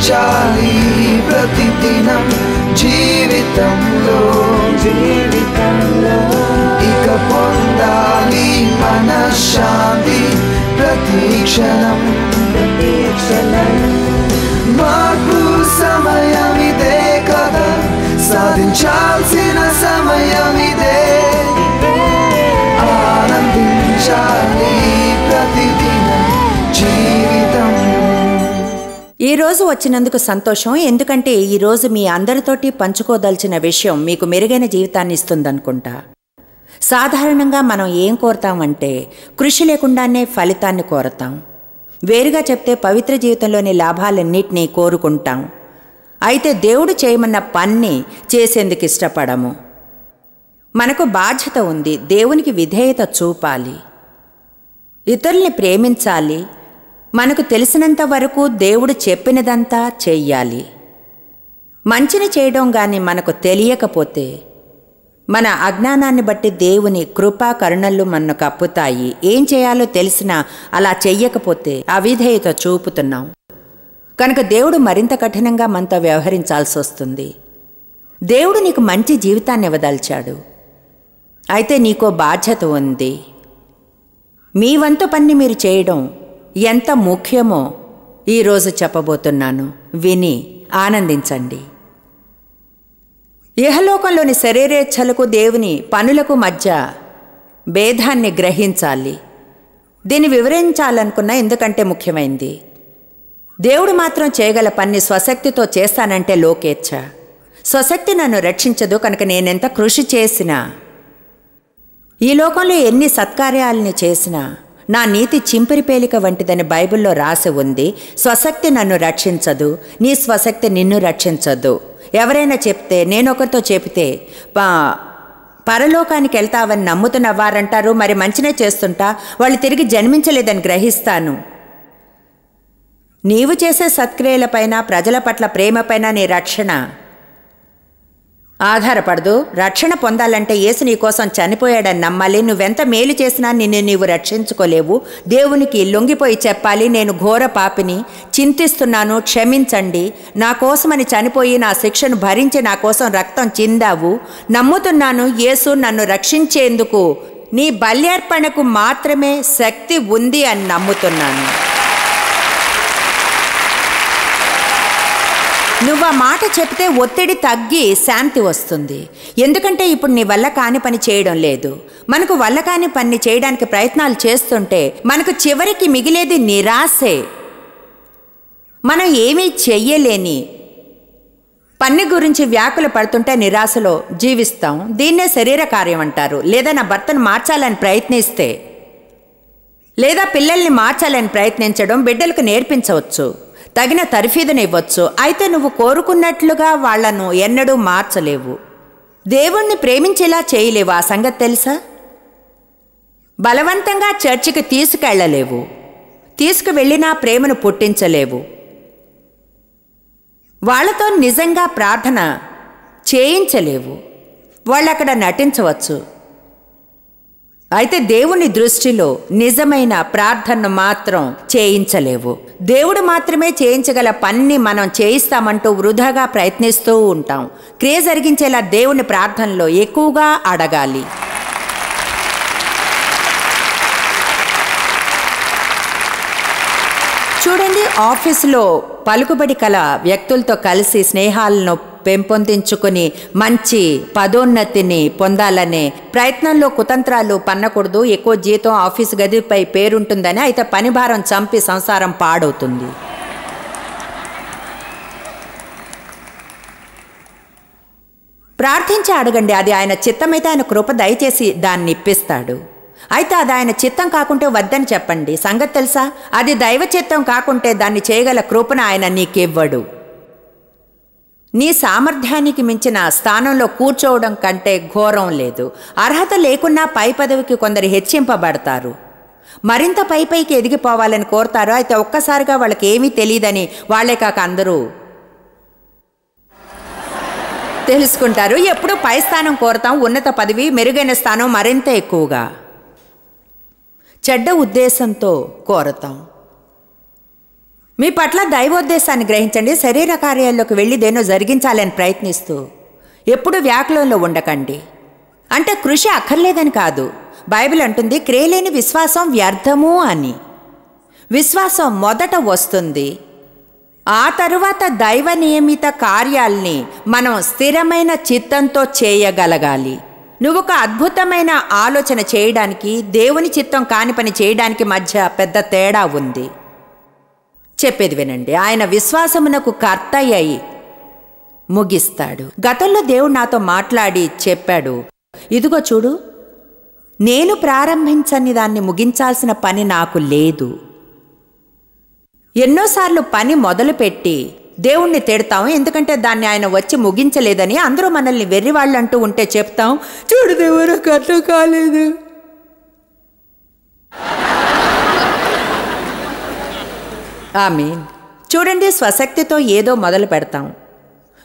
జీవించాలి ప్రతిదినం జీవితంలో. జీవితంలో ఇక పొందాలి మనశ్శాంతి ప్రతీక్షణం ప్రతీక్షణం ప్రతి క్షణం. మార్పు సమయం ఇదే కదా. సాధించాల్సిన సమయం ఈ రోజు వచ్చినందుకు సంతోషం. ఎందుకంటే ఈరోజు మీ అందరితోటి పంచుకోదలిచిన విషయం మీకు మెరుగైన జీవితాన్ని ఇస్తుందనుకుంటా. సాధారణంగా మనం ఏం కోరతామంటే కృషి లేకుండానే ఫలితాన్ని కోరతాం. వేరుగా చెప్తే పవిత్ర జీవితంలోని లాభాలన్నింటినీ కోరుకుంటాం. అయితే దేవుడు చేయమన్న పన్ని చేసేందుకు ఇష్టపడము. మనకు బాధ్యత ఉంది దేవునికి విధేయత చూపాలి. ఇతరుల్ని ప్రేమించాలి మనకు తెలిసినంత వరకు దేవుడు చెప్పినదంతా చెయ్యాలి మంచిని చేయడం గాని మనకు తెలియకపోతే మన అజ్ఞానాన్ని బట్టి దేవుని కృపా కరుణలు మనను కప్పుతాయి. ఏం చేయాలో తెలిసినా అలా చెయ్యకపోతే అవిధేయత చూపుతున్నాం. కనుక దేవుడు మరింత కఠినంగా మనతో వ్యవహరించాల్సి వస్తుంది. దేవుడు నీకు మంచి జీవితాన్ని ఇవ్వదలిచాడు. అయితే నీకో బాధ్యత ఉంది. మీ వంతు పని మీరు చేయడం ఎంత ముఖ్యమో ఈరోజు చెప్పబోతున్నాను. విని ఆనందించండి. ఇహలోకంలోని శరీరేచ్ఛలకు దేవుని పనులకు మధ్య భేదాన్ని గ్రహించాలి. దీన్ని వివరించాలనుకున్నా ఎందుకంటే ముఖ్యమైంది. దేవుడు మాత్రం చేయగల పని స్వశక్తితో చేస్తానంటే లోకేచ్ఛ. స్వశక్తి నన్ను రక్షించదు కనుక నేనెంత కృషి చేసినా ఈ లోకంలో ఎన్ని సత్కార్యాలని చేసినా నా నీతి చింపిరిపేలిక వంటిదని బైబిల్లో రాసి ఉంది. స్వశక్తి నన్ను రక్షించదు. నీ స్వశక్తి నిన్ను రక్షించదు. ఎవరైనా చెప్తే నేనొకరితో చెబితే పా పరలోకానికి వెళ్తావని నమ్ముతున్న వారంటారు మరి మంచినే చేస్తుంటా. వాళ్ళు తిరిగి జన్మించలేదని గ్రహిస్తాను. నీవు చేసే సత్క్రియలపైన ప్రజల పట్ల ప్రేమపైన నీ రక్షణ. ఆధారపడదు. రక్షణ పొందాలంటే యేసు నీ కోసం చనిపోయాడని నమ్మాలి. నువ్వెంత మేలు చేసినా నిన్ను నీవు రక్షించుకోలేవు. దేవునికి లొంగిపోయి చెప్పాలి నేను ఘోర పాపిని. చింతిస్తున్నాను క్షమించండి. నా కోసమని చనిపోయి నా శిక్షను భరించి నా కోసం రక్తం చిందావు. నమ్ముతున్నాను యేసు నన్ను రక్షించేందుకు నీ బల్యార్పణకు మాత్రమే శక్తి ఉంది అని నమ్ముతున్నాను. నువ్వు ఆ మాట చెప్తే ఒత్తిడి తగ్గి శాంతి వస్తుంది. ఎందుకంటే ఇప్పుడు నీ వల్ల కాని పని చేయడం లేదు. మనకు వల్ల కాని పని చేయడానికి ప్రయత్నాలు చేస్తుంటే మనకు చివరికి మిగిలేది నిరాశే. మనం ఏమీ చెయ్యలేని పని గురించి వ్యాకుల పడుతుంటే నిరాశలో జీవిస్తాం. దీన్నే శరీర కార్యం అంటారు. లేదా నా భర్తను మార్చాలని ప్రయత్నిస్తే. లేదా పిల్లల్ని మార్చాలని ప్రయత్నించడం బిడ్డలకు నేర్పించవచ్చు. తగిన తర్ఫీదుని ఇవ్వచ్చు అయితే నువ్వు కోరుకున్నట్లుగా వాళ్ళను ఎన్నడూ మార్చలేవు. దేవుణ్ణి ప్రేమించేలా చేయలేవు. ఆ సంగతి తెలుసా? బలవంతంగా చర్చికి తీసుకెళ్ళలేవు. తీసుకువెళ్ళినా ప్రేమను పుట్టించలేవు. వాళ్ళతో నిజంగా ప్రార్థన చేయించలేవు. వాళ్ళు అక్కడ నటించవచ్చు. అయితే దేవుని దృష్టిలో నిజమైన ప్రార్థనను మాత్రం చేయించలేవు. దేవుడు మాత్రమే చేయించగల పన్ని మనం చేయిస్తామంటూ వృధాగా ప్రయత్నిస్తూ ఉంటాం. క్రియ జరిగించేలా దేవుని ప్రార్థనలో ఎక్కువగా అడగాలి. చూడండి ఆఫీసులో పలుకుబడి కల వ్యక్తులతో కలిసి స్నేహాలను పెంపొందించుకుని మంచి పదోన్నతిని పొందాలనే ప్రయత్నంలో కుతంత్రాలు పన్నకూడదు ఎక్కువ జీతం ఆఫీసు గదిపై పేరుంటుందని అయితే పని భారం చంపి సంసారం పాడవుతుంది. ప్రార్థించి అడగండి అది ఆయన చిత్తమైతే ఆయన కృప దయచేసి దాన్ని ఇప్పిస్తాడు. అయితే అది ఆయన చిత్తం కాకుంటే వద్దని చెప్పండి. సంగతి తెలుసా? అది దైవ చిత్తం కాకుంటే దాన్ని చేయగల కృపను ఆయన నీకివ్వడు. నీ సామర్థ్యానికి మించిన స్థానంలో కూర్చోవడం కంటే ఘోరం లేదు. అర్హత లేకున్నా పై పదవికి కొందరు హెచ్చింపబడతారు. మరింత పై పైకి ఎదిగిపోవాలని కోరతారు. అయితే ఒక్కసారిగా వాళ్ళకి ఏమీ తెలియదని వాళ్ళే కాక అందరూ తెలుసుకుంటారు. ఎప్పుడూ పై స్థానం కోరతాం ఉన్నత పదవి మెరుగైన స్థానం మరింత ఎక్కువగా. చెడ్డ ఉద్దేశంతో కోరతాం. మీ పట్ల దైవోద్దేశాన్ని గ్రహించండి. శరీర కార్యాల్లోకి వెళ్ళి దేనో జరిగించాలని ప్రయత్నిస్తూ ఎప్పుడు వ్యాకులంలో ఉండకండి. అంటే కృషి అక్కర్లేదని కాదు. బైబిల్ అంటుంది క్రియలేని విశ్వాసం వ్యర్థము అని. విశ్వాసం మొదట వస్తుంది. ఆ తరువాత దైవ నియమిత కార్యాల్ని మనం స్థిరమైన చిత్తంతో చేయగలగాలి. నువ్వు ఒక అద్భుతమైన ఆలోచన చేయడానికి దేవుని చిత్తం కాని పని చేయడానికి మధ్య పెద్ద తేడా ఉంది. చెప్పేది వినండి. ఆయన విశ్వాసమునకు కర్త అయి ముగిస్తాడు. గతంలో దేవుడు నాతో మాట్లాడి చెప్పాడు. ఇదిగో చూడు నేను ప్రారంభించని దాన్ని ముగించాల్సిన పని నాకు లేదు. ఎన్నోసార్లు పని మొదలుపెట్టి దేవుణ్ణి తిడతాం. ఎందుకంటే దాన్ని ఆయన వచ్చి ముగించలేదని అందరూ మనల్ని వెర్రివాళ్ళు అంటూ ఉంటే చెప్తాం. చూడు దేవుడు అర్థం కాలేదు. ఆమీన్. చూడండి స్వశక్తితో ఏదో మొదలు పెడతాం.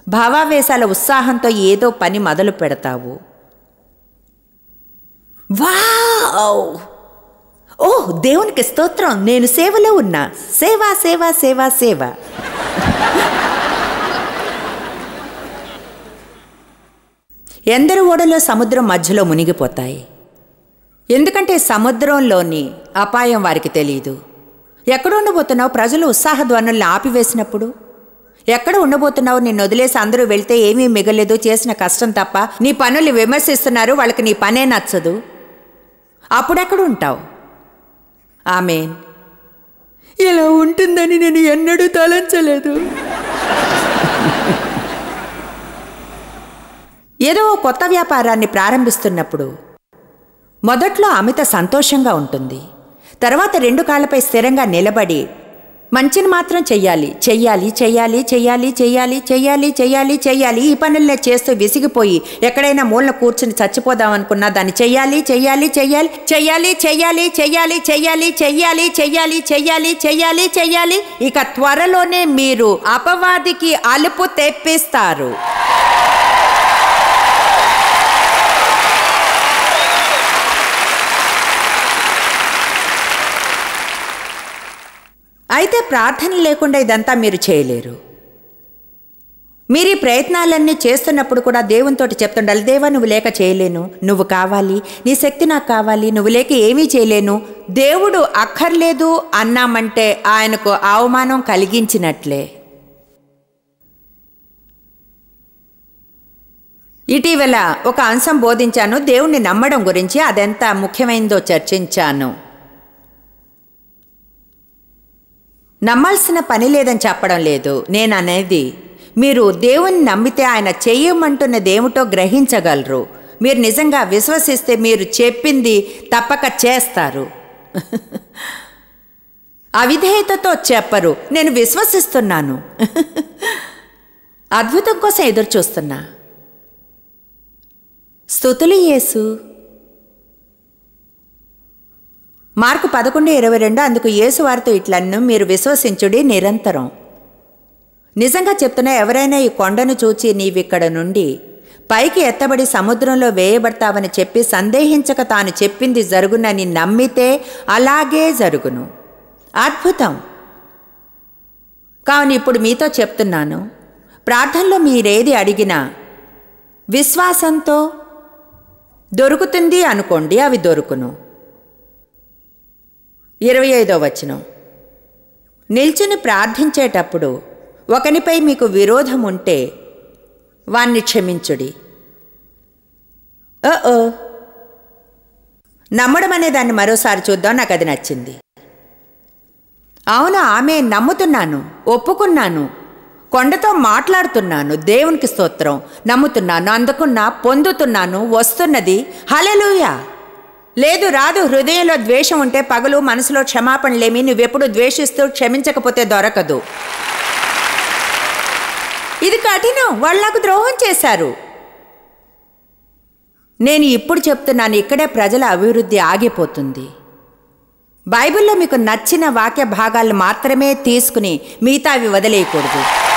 భావావేశాల ఉత్సాహంతో ఏదో పని మొదలు పెడతావు. వావ్! ఓ దేవునికి స్తోత్రం. నేను సేవలో ఉన్నా. సేవా సేవా సేవా సేవ. ఎందరు ఓడలో సముద్రం మధ్యలో మునిగిపోతాయి? ఎందుకంటే సముద్రంలోని అపాయం వారికి తెలియదు ఎక్కడ ఉండబోతున్నావు ప్రజలు ఉత్సాహ ధ్వనుల్ని ఆపివేసినప్పుడు? ఎక్కడ ఉండబోతున్నావు నిన్ను వదిలేసి అందరూ వెళ్తే ఏమీ మిగలేదు చేసిన కష్టం తప్ప నీ పనులు విమర్శిస్తున్నారు వాళ్ళకి నీ పనే నచ్చదు. అప్పుడెక్కడ ఉంటావు? ఆమె ఇలా ఉంటుందని నేను ఎన్నడూ తలంచలేదు. ఏదో కొత్త వ్యాపారాన్ని ప్రారంభిస్తున్నప్పుడు మొదట్లో అమిత సంతోషంగా ఉంటుంది. తర్వాత రెండు కాళ్ళపై స్థిరంగా నిలబడి మంచిని మాత్రం చెయ్యాలి చెయ్యాలి చెయ్యాలి చెయ్యాలి చెయ్యాలి చెయ్యాలి చెయ్యాలి చెయ్యాలి ఈ పనులనే చేస్తూ విసిగిపోయి ఎక్కడైనా మూలన కూర్చుని చచ్చిపోదామనుకున్నా దాన్ని చెయ్యాలి చెయ్యాలి చెయ్యాలి చెయ్యాలి చెయ్యాలి చెయ్యాలి చెయ్యాలి చెయ్యాలి చెయ్యాలి చెయ్యాలి చెయ్యాలి చెయ్యాలి ఇక త్వరలోనే మీరు అపవాదికి అలుపు తెప్పిస్తారు అయితే ప్రార్థన లేకుండా ఇదంతా మీరు చేయలేరు. మీరు ఈ ప్రయత్నాలన్నీ చేస్తున్నప్పుడు కూడా దేవునితోటి చెప్తుండాలి దేవా నువ్వు లేక చేయలేను. నువ్వు కావాలి. నీ శక్తి నాకు కావాలి. నువ్వు లేక ఏమీ చేయలేను. దేవుడు అక్కర్లేదు అన్నామంటే ఆయనకు అవమానం కలిగించినట్లే. ఇటీవల ఒక అంశం బోధించాను. దేవుణ్ణి నమ్మడం గురించి అదెంత ముఖ్యమైందో చర్చించాను. నమ్మాల్సిన పని లేదని చెప్పడం లేదు. నేను అనేది మీరు దేవుని నమ్మితే ఆయన చెయ్యమంటున్నదేమిటో గ్రహించగలరు. మీరు నిజంగా విశ్వసిస్తే మీరు చెప్పింది తప్పక చేస్తారు. అవిధేయతతో చెప్పరు. నేను విశ్వసిస్తున్నాను. అద్భుతం కోసం ఎదురు చూస్తున్నా స్థుతులు యేసు. మార్కు పదకొండు ఇరవై రెండు అందుకు యేసు వారితో ఇట్లన్ను మీరు విశ్వసించుడి నిరంతరం. నిజంగా చెప్తున్నా ఎవరైనా ఈ కొండను చూచి నీవిక్కడ నుండి పైకి ఎత్తబడి సముద్రంలో వేయబడతావని చెప్పి సందేహించక తాను చెప్పింది జరుగునని నమ్మితే అలాగే జరుగును. అద్భుతం. కావున ఇప్పుడు మీతో చెప్తున్నాను. ప్రార్థనలో మీరేది అడిగినా విశ్వాసంతో దొరుకుతుంది అనుకోండి అవి దొరుకును. ఇరవై ఐదో వచనం. నిల్చుని ప్రార్థించేటప్పుడు ఒకనిపై మీకు విరోధం ఉంటే వాణ్ణి క్షమించుడి. ఓ నమ్మడం అనే దాన్ని మరోసారి చూద్దాం నాకు అది నచ్చింది. అవును ఆమె నమ్ముతున్నాను ఒప్పుకున్నాను కొండతో మాట్లాడుతున్నాను దేవునికి స్తోత్రం నమ్ముతున్నాను అందుకున్నా పొందుతున్నాను వస్తున్నది హలెలుయా లేదు రాదు. హృదయంలో ద్వేషం ఉంటే పగలు మనసులో క్షమాపణలేమి నువ్వెప్పుడు ద్వేషిస్తూ క్షమించకపోతే దొరకదు. ఇది కఠినం. వాళ్ళు నాకు ద్రోహం చేశారు. నేను ఇప్పుడు చెప్తున్నాను ఇక్కడే ప్రజల అభివృద్ధి ఆగిపోతుంది. బైబిల్లో మీకు నచ్చిన వాక్య భాగాలు మాత్రమే తీసుకుని మిగతావి వదిలేయకూడదు.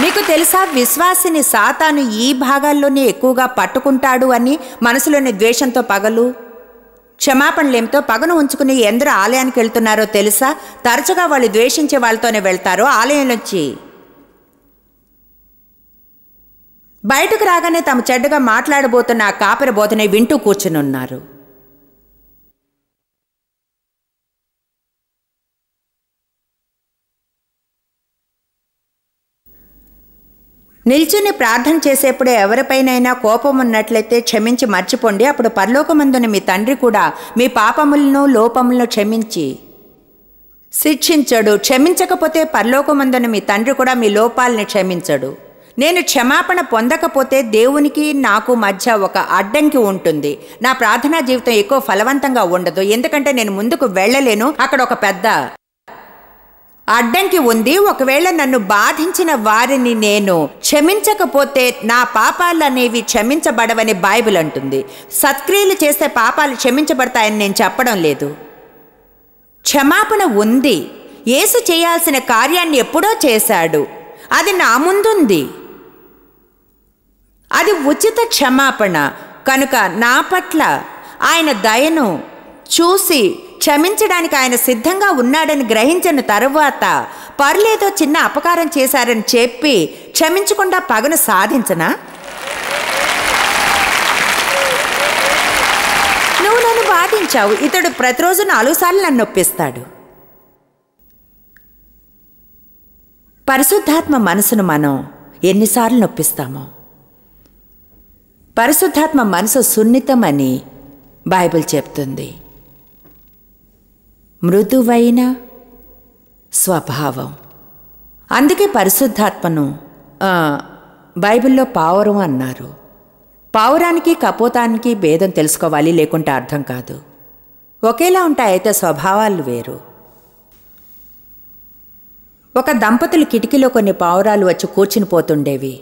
మీకు తెలుసా విశ్వాసిని సాతాను ఈ భాగాల్లోనే ఎక్కువగా పట్టుకుంటాడు అని మనసులోని ద్వేషంతో పగలు క్షమాపణలేమితో పగను ఉంచుకుని ఎందరూ ఆలయానికి వెళ్తున్నారో తెలుసా? తరచుగా వాళ్ళు ద్వేషించే వాళ్ళతోనే వెళ్తారో ఆలయం నుంచి. బయటకు రాగానే తమ చెడ్డగా మాట్లాడబోతున్న ఆ కాపరి బోధనే వింటూ కూర్చునున్నారు. నిల్చుని ప్రార్థన చేసేప్పుడు ఎవరిపైనైనా కోపం ఉన్నట్లయితే క్షమించి మర్చిపోండి. అప్పుడు పర్లోకమందుని మీ తండ్రి కూడా మీ పాపములను లోపములను క్షమించి శిక్షించడు. క్షమించకపోతే పరలోకమందున మీ తండ్రి కూడా మీ లోపాలని క్షమించడు. నేను క్షమాపణ పొందకపోతే దేవునికి నాకు మధ్య ఒక అడ్డంకి ఉంటుంది. నా ప్రార్థనా జీవితం ఎక్కువ ఫలవంతంగా ఉండదు. ఎందుకంటే నేను ముందుకు వెళ్ళలేను. అక్కడ ఒక పెద్ద అడ్డంకి ఉంది. ఒకవేళ నన్ను బాధించిన వారిని నేను క్షమించకపోతే నా పాపాలు అనేవి క్షమించబడవని బైబిల్ అంటుంది. సత్క్రియలు చేస్తే పాపాలు క్షమించబడతాయని నేను చెప్పడం లేదు. క్షమాపణ ఉంది. యేసు చేయాల్సిన కార్యాన్ని ఎప్పుడో చేశాడు. అది నా ముందుంది. అది ఉచిత క్షమాపణ. కనుక నా పట్ల ఆయన దయను చూసి క్షమించడానికి ఆయన సిద్ధంగా ఉన్నాడని గ్రహించిన తరువాత పర్లేదో చిన్న అపకారం చేశారని చెప్పి క్షమించకుండా పగను సాధించనా? నువ్వు నన్ను బాధించావు. ఇతడు ప్రతిరోజు నాలుగుసార్లు నన్ను నొప్పిస్తాడు పరిశుద్ధాత్మ మనసును మనం ఎన్నిసార్లు నొప్పిస్తామో? పరిశుద్ధాత్మ మనసు సున్నితమని బైబిల్ చెప్తుంది. మృదువైన స్వభావం. అందుకే పరిశుద్ధాత్మను బైబిల్లో పావురం అన్నారు. పావురానికి కపోతానికి భేదం తెలుసుకోవాలి లేకుంటే అర్థం కాదు. ఒకేలా ఉంటాయైతే అయితే స్వభావాలు వేరు. ఒక దంపతులు కిటికీలో కొన్ని పావురాలు వచ్చి కూర్చుని పోతుండేవి.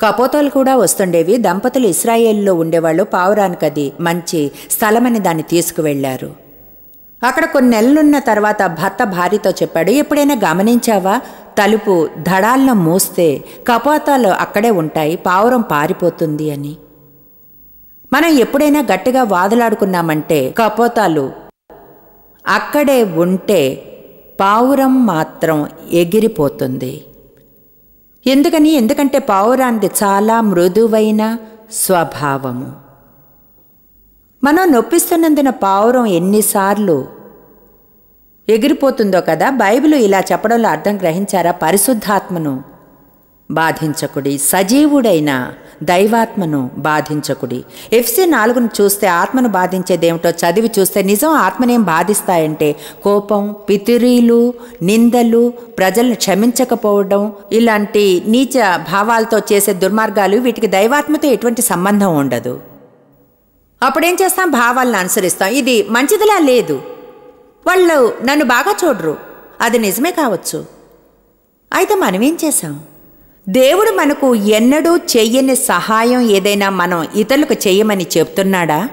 కపోతాలు కూడా వస్తుండేవి. దంపతులు ఇస్రాయేల్లో ఉండేవాళ్ళు. పావురానికి అది మంచి స్థలమని దాన్ని తీసుకువెళ్ళారు అక్కడ కొన్ని నెలలున్న తర్వాత భర్త భార్యతో చెప్పాడు ఎప్పుడైనా గమనించావా? తలుపు ధడాలను మూస్తే కపోతాలు అక్కడే ఉంటాయి పావురం పారిపోతుంది అని. మనం ఎప్పుడైనా గట్టిగా వాదులాడుకున్నామంటే కపోతాలు అక్కడే ఉంటే పావురం మాత్రం ఎగిరిపోతుంది. ఎందుకని? ఎందుకంటే పావురానికి చాలా మృదువైన స్వభావము. మనం నొప్పిస్తున్నందున పావురం ఎన్నిసార్లు ఎగిరిపోతుందో కదా? బైబిల్ ఇలా చెప్పడంలో అర్థం గ్రహించారా? పరిశుద్ధాత్మను బాధించకుడి సజీవుడైన దైవాత్మను బాధించకుడి. ఎఫ్సి నాలుగును చూస్తే ఆత్మను బాధించేదేమిటో చదివి చూస్తే నిజం ఆత్మనేం బాధిస్తాయంటే కోపం పితిరీలు నిందలు ప్రజలను క్షమించకపోవడం ఇలాంటి నీచ భావాలతో చేసే దుర్మార్గాలు వీటికి దైవాత్మతో ఎటువంటి సంబంధం ఉండదు. అప్పుడేం చేస్తాం? భావాలను అనుసరిస్తాం. ఇది మంచిదిలా లేదు. వాళ్ళు నన్ను బాగా చూడరు. అది నిజమే కావచ్చు. అయితే మనమేం చేశాం? దేవుడు మనకు ఎన్నడూ చెయ్యని సహాయం ఏదైనా మనం ఇతరులకు చెయ్యమని చెప్తున్నాడా?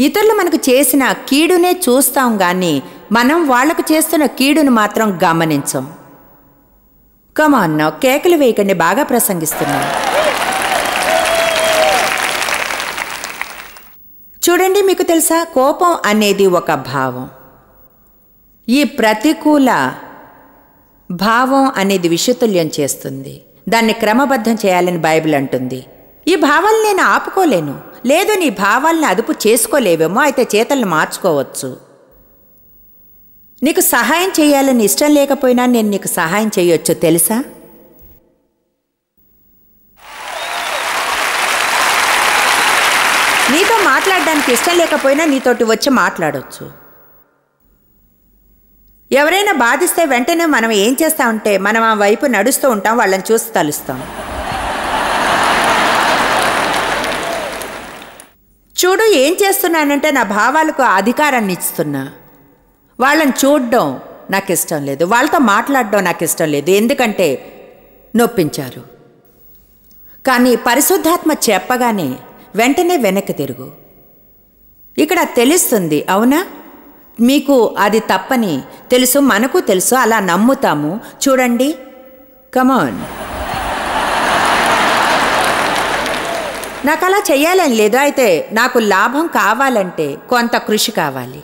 ఇతరులు మనకు చేసిన కీడునే చూస్తాం కానీ మనం వాళ్ళకు చేస్తున్న కీడును మాత్రం గమనించం. కమాన్న కేకలు వేయకండి బాగా ప్రసంగిస్తున్నాం. చూడండి మీకు తెలుసా? కోపం అనేది ఒక భావం. ఈ ప్రతికూల భావం అనేది విషతుల్యం చేస్తుంది. దాన్ని క్రమబద్ధం చేయాలని బైబిల్ అంటుంది. ఈ భావాలను నేను ఆపుకోలేను. లేదు నీ భావాల్ని అదుపు చేసుకోలేవేమో అయితే చేతలను మార్చుకోవచ్చు. నీకు సహాయం చేయాలని ఇష్టం లేకపోయినా నేను నీకు సహాయం చేయొచ్చు తెలుసా నీతో మాట్లాడడానికి ఇష్టం లేకపోయినా నీతోటి వచ్చి మాట్లాడొచ్చు. ఎవరైనా బాధిస్తే వెంటనే మనం ఏం చేస్తామంటే మనం ఆ వైపు నడుస్తూ ఉంటాం వాళ్ళని చూసి తలుస్తాం. చూడు ఏం చేస్తున్నానంటే నా భావాలకు అధికారాన్ని ఇస్తున్నా. వాళ్ళని చూడడం నాకు ఇష్టం లేదు. వాళ్ళతో మాట్లాడడం నాకు ఇష్టం లేదు. ఎందుకంటే నొప్పించారు. కానీ పరిశుద్ధాత్మ చెప్పగానే వెంటనే వెనక్కి తిరుగు. ఇక్కడ తెలుస్తుంది అవునా? మీకు అది తప్పని తెలుసు మనకు తెలుసు అలా నమ్ముతాము. చూడండి. కమాన్ నాకు అలా చెయ్యాలని లేదు. అయితే నాకు లాభం కావాలంటే కొంత కృషి కావాలి.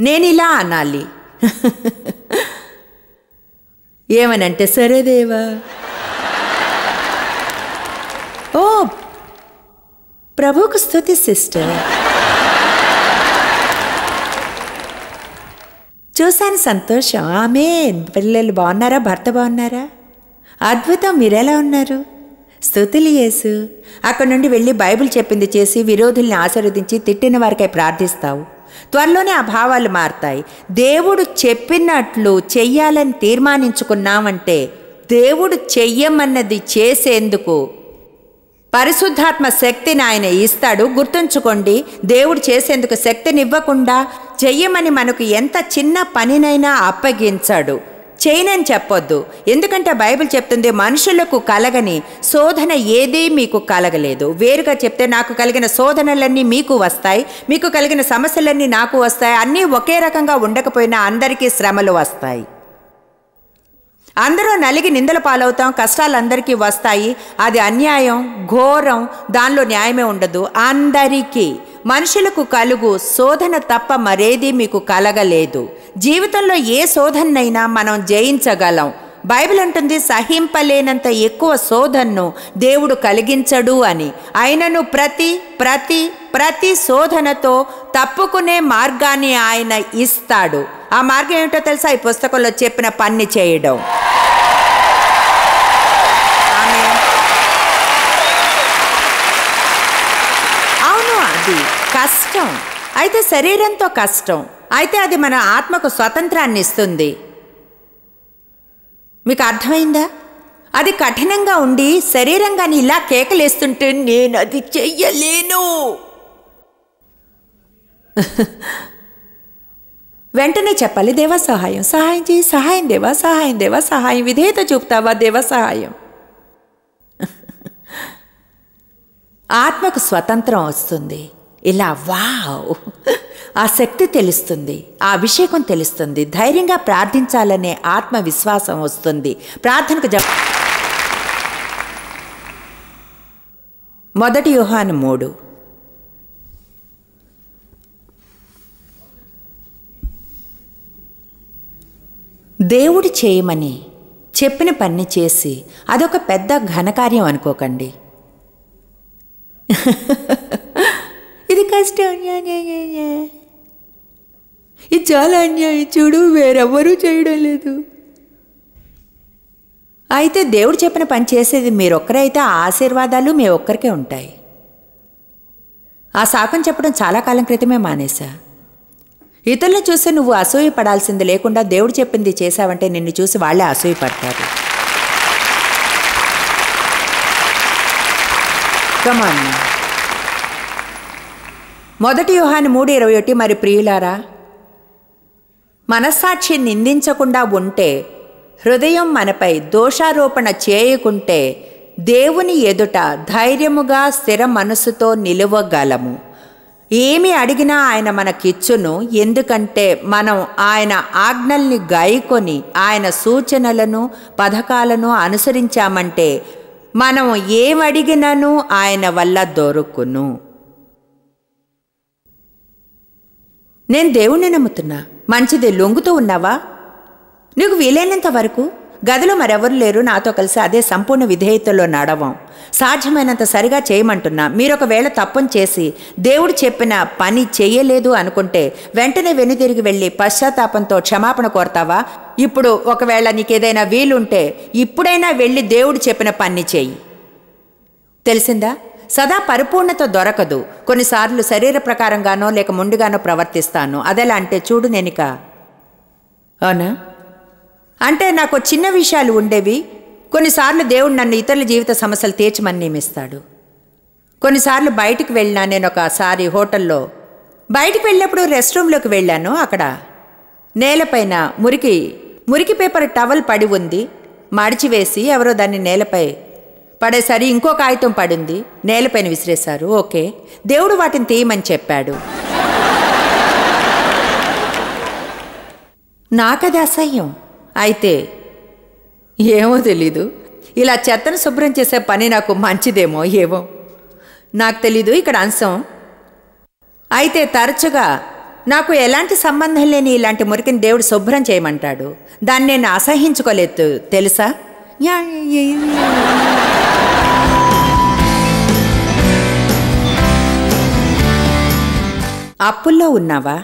నేను ఇలా అనాలి. ఏమనంటే సరే దేవా ఓ ప్రభువుకు స్థుతి సిస్టర్. చూశాను సంతోషం. ఆమె పిల్లలు బాగున్నారా? భర్త బాగున్నారా? అద్భుతం. మీరెలా ఉన్నారు? స్థుతులు యేసు. అక్కడి నుండి వెళ్ళి బైబిల్ చెప్పింది చేసి విరోధుల్ని ఆశీర్వదించి తిట్టిన వారికై ప్రార్థిస్తావు. త్వరలోనే ఆ భావాలు మారతాయి. దేవుడు చెప్పినట్లు చెయ్యాలని తీర్మానించుకున్నామంటే దేవుడు చెయ్యమన్నది చేసేందుకు పరిశుద్ధాత్మ శక్తిని ఆయన ఇస్తాడు. గుర్తుంచుకోండి దేవుడు చేసేందుకు శక్తినివ్వకుండా చెయ్యమని మనకు ఎంత చిన్న పనినైనా అప్పగించాడు. చేయనని చెప్పొద్దు. ఎందుకంటే బైబిల్ చెప్తుంది మనుషులకు కలగని శోధన ఏదీ మీకు కలగలేదు. వేరుగా చెప్తే నాకు కలిగిన శోధనలన్నీ మీకు వస్తాయి మీకు కలిగిన సమస్యలన్నీ నాకు వస్తాయి అన్నీ ఒకే రకంగా ఉండకపోయినా అందరికీ శ్రమలు వస్తాయి. అందరూ నలిగి నిందల పాలవుతాం కష్టాలు అందరికీ వస్తాయి. అది అన్యాయం ఘోరం దానిలో న్యాయమే ఉండదు. అందరికీ. మనుషులకు కలుగు శోధన తప్ప మరేది మీకు కలగలేదు. జీవితంలో ఏ శోధనైనా మనం జయించగలం. బైబిల్ అంటుంది సహింపలేనంత ఎక్కువ శోధనను దేవుడు కలిగించడు అని. ఆయనను ప్రతి ప్రతి ప్రతి శోధనతో తప్పుకునే మార్గాన్ని ఆయన ఇస్తాడు. ఆ మార్గం ఏమిటో తెలుసా? ఈ పుస్తకంలో చెప్పిన పని చేయడం. అవును అది కష్టం. అయితే శరీరంతో కష్టం. అయితే అది మన ఆత్మకు స్వతంత్రాన్ని ఇస్తుంది. మీకు అర్థమైందా? అది కఠినంగా ఉండి శరీరంగాని ఇలా కేకలేస్తుంటే నేను అది చెయ్యలేను. వెంటనే చెప్పాలి దేవ సహాయం సహాయం చేయి సహాయం దేవా సహాయం దేవా సహాయం విధేయత చూపుతావా దేవ సహాయం? ఆత్మకు స్వతంత్రం వస్తుంది. ఇలా వావ్! ఆ శక్తి తెలుస్తుంది ఆ అభిషేకం తెలుస్తుంది ధైర్యంగా ప్రార్థించాలనే ఆత్మవిశ్వాసం వస్తుంది. ప్రార్థనకు జప మొదటి యోహాను మూడు. దేవుడు చేయమని చెప్పిన పని చేసి అదొక పెద్ద ఘనకార్యం అనుకోకండి. ఇది కష్టం. ఇది చాలా అన్యాయం. చూడు వేరెవ్వరూ చేయడం లేదు. అయితే దేవుడు చెప్పిన పని చేసేది మీరొక్కరైతే ఆ ఆశీర్వాదాలు మీ ఒక్కరికే ఉంటాయి. ఆ శాపం చెప్పడం చాలా కాలం క్రితమే మానేశా. ఇతరులను చూసి నువ్వు అసూయ పడాల్సింది లేకుండా దేవుడు చెప్పింది చేశావంటే నిన్ను చూసి వాళ్ళే అసూయపడతారు. కమాన్ మొదటి వ్యూహాన్ని మూడు ఇరవై ఒకటి. మరి ప్రియులారా మనస్సాక్షి నిందించకుండా ఉంటే హృదయం మనపై దోషారోపణ చేయకుంటే దేవుని ఎదుట ధైర్యముగా స్థిర మనసుతో నిలువగలము. ఏమి అడిగినా ఆయన మనకిచ్చును. ఎందుకంటే మనం ఆయన ఆజ్ఞల్ని గాయకొని ఆయన సూచనలను పథకాలను అనుసరించామంటే మనం ఏమడిగినను ఆయన వల్ల దొరుకును. నేను దేవుణ్ణి నమ్ముతున్నా. మంచిది లొంగుతూ ఉన్నావా? నీకు వీలైనంత వరకు గదిలో మరెవరు లేరు. నాతో కలిసి అదే సంపూర్ణ విధేయతలో నడవం. సాధ్యమైనంత సరిగా చేయమంటున్నా. మీరొకవేళ తప్పని చేసి దేవుడు చెప్పిన పని చేయలేదు అనుకుంటే వెంటనే వెనుదిరిగి వెళ్ళి పశ్చాత్తాపంతో క్షమాపణ కోరతావా? ఇప్పుడు ఒకవేళ నీకేదైనా వీలుంటే ఇప్పుడైనా వెళ్ళి దేవుడు చెప్పిన పని చెయ్యి తెలిసిందా? సదా పరిపూర్ణత దొరకదు. కొన్నిసార్లు శరీర ప్రకారంగానో లేక ముందుగానో ప్రవర్తిస్తాను. అదెలా అంటే చూడు నేనిక. అవునా? అంటే నాకు చిన్న విషయాలు ఉండేవి. కొన్నిసార్లు దేవుడు నన్ను ఇతరుల జీవిత సమస్యలు తీర్చమని నియమిస్తాడు. కొన్నిసార్లు బయటికి వెళ్ళినా నేను ఒకసారి హోటల్లో బయటికి వెళ్ళినప్పుడు రెస్ట్ రూమ్లోకి వెళ్ళాను. అక్కడ నేలపైన మురికి మురికి పేపర్ టవల్ పడి ఉంది. మడిచివేసి ఎవరో దాన్ని నేలపై పడేసరి ఇంకో కాగితం పడింది. నేలపైన విసిరేశారు. ఓకే దేవుడు వాటిని తీయమని చెప్పాడు. నాకది అసహ్యం. అయితే ఏమో తెలీదు. ఇలా చెత్తను శుభ్రం చేసే పని నాకు మంచిదేమో ఏమో? నాకు తెలీదు ఇక్కడ అంశం. అయితే తరచుగా నాకు ఎలాంటి సంబంధం లేని ఇలాంటి మురికిని దేవుడు శుభ్రం చేయమంటాడు. దాన్ని నేను అసహించుకోలేదు తెలుసా? యా. అప్పుల్లో ఉన్నావా?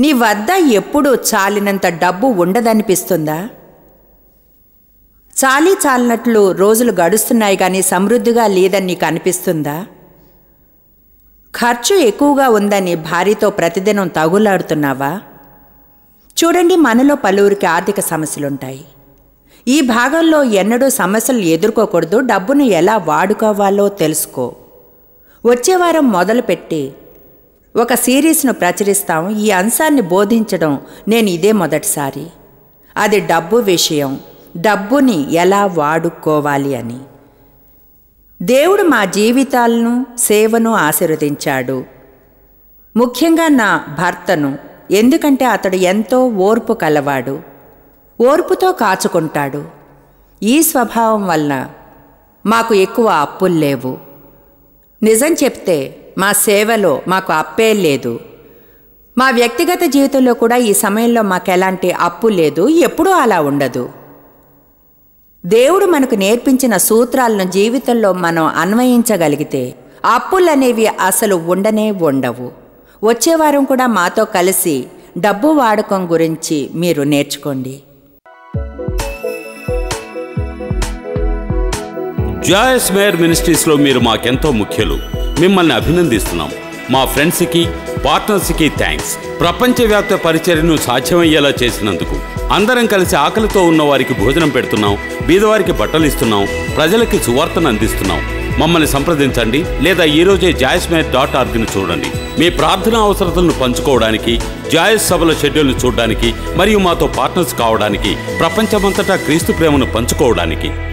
నీ వద్ద ఎప్పుడూ చాలినంత డబ్బు ఉండదనిపిస్తుందా? చాలీ చాలినట్లు రోజులు గడుస్తున్నాయి కానీ సమృద్ధిగా లేదని నీకు అనిపిస్తుందా? ఖర్చు ఎక్కువగా ఉందని భార్యతో ప్రతిదినం తగులాడుతున్నావా? చూడండి మనలో పలువురికి ఆర్థిక సమస్యలుంటాయి. ఈ భాగంలో ఎన్నడూ సమస్యలు ఎదుర్కోకూడదు డబ్బును ఎలా వాడుకోవాలో తెలుసుకో. వచ్చే వారం మొదలుపెట్టి ఒక సిరీస్ను ప్రచురిస్తాం ఈ అంశాన్ని బోధించడం నేను ఇదే మొదటిసారి. అది డబ్బు విషయం. డబ్బుని ఎలా వాడుకోవాలి అని. దేవుడు మా జీవితాలను సేవను ఆశీర్వదించాడు. ముఖ్యంగా నా భర్తను ఎందుకంటే అతడు ఎంతో ఓర్పు కలవాడు. ఓర్పుతో కాచుకుంటాడు. ఈ స్వభావం వలన మాకు ఎక్కువ అప్పులు లేవు. నిజం చెప్తే మా సేవలో మాకు అప్పే లేదు. మా వ్యక్తిగత జీవితంలో కూడా ఈ సమయంలో మాకు ఎలాంటి అప్పు లేదు. ఎప్పుడూ అలా ఉండదు. దేవుడు మనకు నేర్పించిన సూత్రాలను జీవితంలో మనం అన్వయించగలిగితే అప్పులనేవి అసలు ఉండనే ఉండవు. వచ్చే వారం కూడా మాతో కలిసి డబ్బు వాడకం గురించి మీరు నేర్చుకోండి. జాయస్ మేయర్ మినిస్ట్రీస్లో మీరు మాకెంతో ముఖ్యులు. మిమ్మల్ని అభినందిస్తున్నాం. మా ఫ్రెండ్స్కి పార్ట్నర్స్కి థ్యాంక్స్ ప్రపంచవ్యాప్త పరిచర్యను సాధ్యమయ్యేలా చేసినందుకు. అందరం కలిసి ఆకలితో ఉన్న వారికి భోజనం పెడుతున్నాం బీదవారికి బట్టలు ఇస్తున్నాం ప్రజలకి సువార్తను అందిస్తున్నాం. మమ్మల్ని సంప్రదించండి లేదా ఈరోజే రోజే డాట్ ఆర్గ్ని చూడండి. మీ ప్రార్థన అవసరతలను పంచుకోవడానికి జాయస్ సభల షెడ్యూల్ను చూడడానికి మరియు మాతో పార్ట్నర్స్ కావడానికి ప్రపంచమంతటా క్రీస్తు ప్రేమను పంచుకోవడానికి.